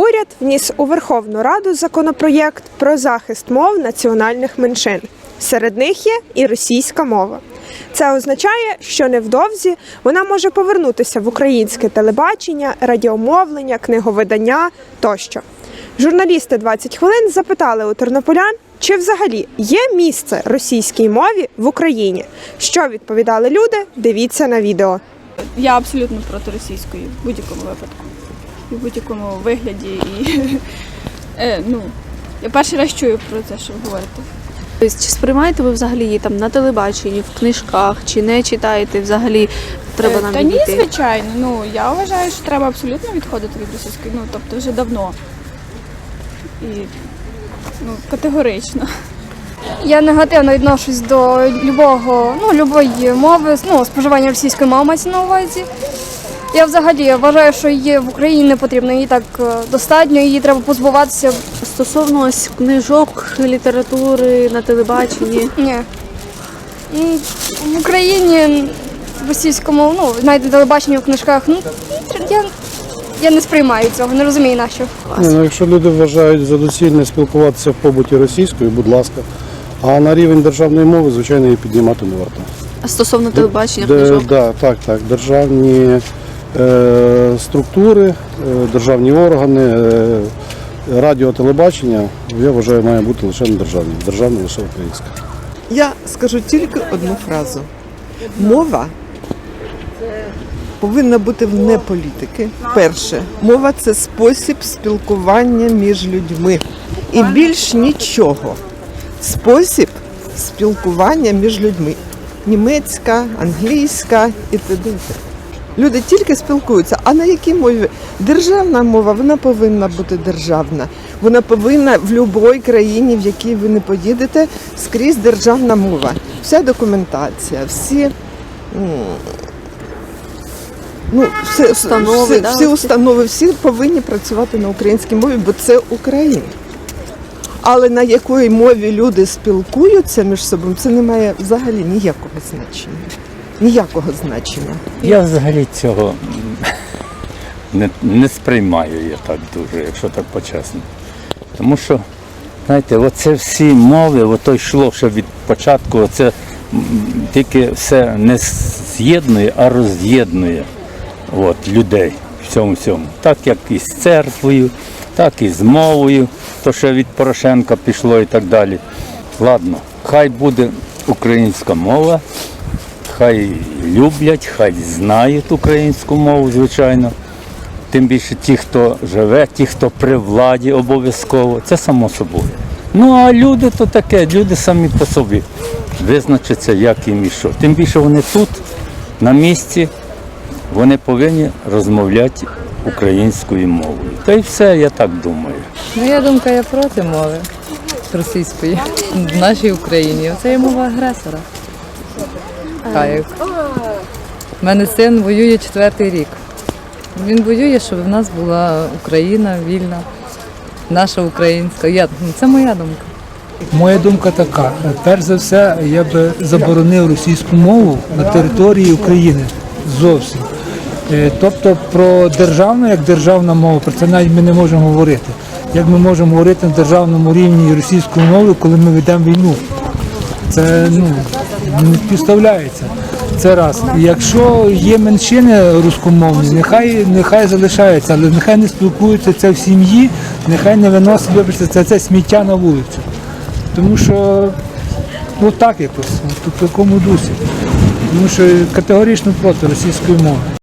Уряд вніс у Верховну Раду законопроєкт про захист мов національних меншин. Серед них є і російська мова. Це означає, що невдовзі вона може повернутися в українське телебачення, радіомовлення, книговидання тощо. Журналісти 20 хвилин запитали у тернополян, чи взагалі є місце російській мові в Україні. Що відповідали люди? Дивіться на відео. Я абсолютно проти російської в будь-якому випадку. В будь-якому вигляді. І, е, ну, я перший раз чую про це, що ви говорите. Тобто, Чи сприймаєте ви взагалі її там на телебаченні, в книжках, чи не читаєте взагалі? Треба Е, нам Та ні, відійти? звичайно. Ну, я вважаю, що треба абсолютно відходити від російської, ну, тобто вже давно. І ну, категорично. Я негативно відношусь до любого, ну, любої мови, ну, споживання російської мови мається на увазі. Я взагалі вважаю, що її в Україні не потрібно, її так е, достатньо, її треба позбуватися. Стосовно ось книжок, літератури на телебаченні. Ні. В Україні російському, ну, знаєте, телебачення в книжках, ну, я, я не сприймаю цього, не розумію на що. Ні, ну, якщо люди вважають за доцільне спілкуватися в побуті російською, будь ласка. А на рівень державної мови, звичайно, її піднімати не варто. А стосовно телебачення, Де- книжок. да, так, так. Державні структури, е, державні органи, е, радіо, телебачення, я вважаю, має бути лише не державні. Державне лише українське. Я скажу тільки одну фразу. Мова повинна бути вне політики. Перше, мова це спосіб спілкування між людьми. І більш нічого. Спосіб спілкування між людьми. Німецька, англійська і т.д. Люди тільки спілкуються. А на якій мові? Державна мова, вона повинна бути державна. Вона повинна в будь-якій країні, в якій ви не поїдете, скрізь державна мова. Вся документація, всі. Ну, все, Установи, всі, да, всі установи, всі повинні працювати на українській мові, бо це Україна. Але на якої мові люди спілкуються між собою, це не має взагалі ніякого значення. Ніякого значення. Я взагалі цього не, не сприймаю я так дуже, якщо так по-чесному. Тому що, знаєте, оце всі мови, ото йшло ще від початку, оце тільки все не з'єднує, а роз'єднує от, людей в цьому всьому. Так як і з церквою, так і з мовою, то що від Порошенка пішло і так далі. Ладно, хай буде українська мова, хай люблять, хай знають українську мову, звичайно. Тим більше ті, хто живе, ті, хто при владі обов'язково, це само собою. Ну а люди то таке, люди самі по собі визначаться, як їм і що. Тим більше вони тут, на місці, вони повинні розмовляти українською мовою. Та й все, я так думаю. Моя думка, я проти мови російської в нашій Україні. Це є мова агресора. Кайок. У мене син воює четвертий рік. Він воює, щоб в нас була Україна вільна, наша українська. Я, ну, це моя думка. Моя думка така: перш за все, я би заборонив російську мову на території України зовсім. Е, Тобто про державну як державна мова, про це навіть ми не можемо говорити. Як ми можемо говорити на державному рівні російською мовою, коли ми ведемо війну? Це ну, не підставляється. Це раз. Якщо є меншини рускомовні, нехай нехай залишаються, але нехай не спілкуються це в сім'ї, нехай не виносить вибачте, це, це сміття на вулицю. Тому що ну так якось, в такому дусі. Тому що категорично проти російської мови.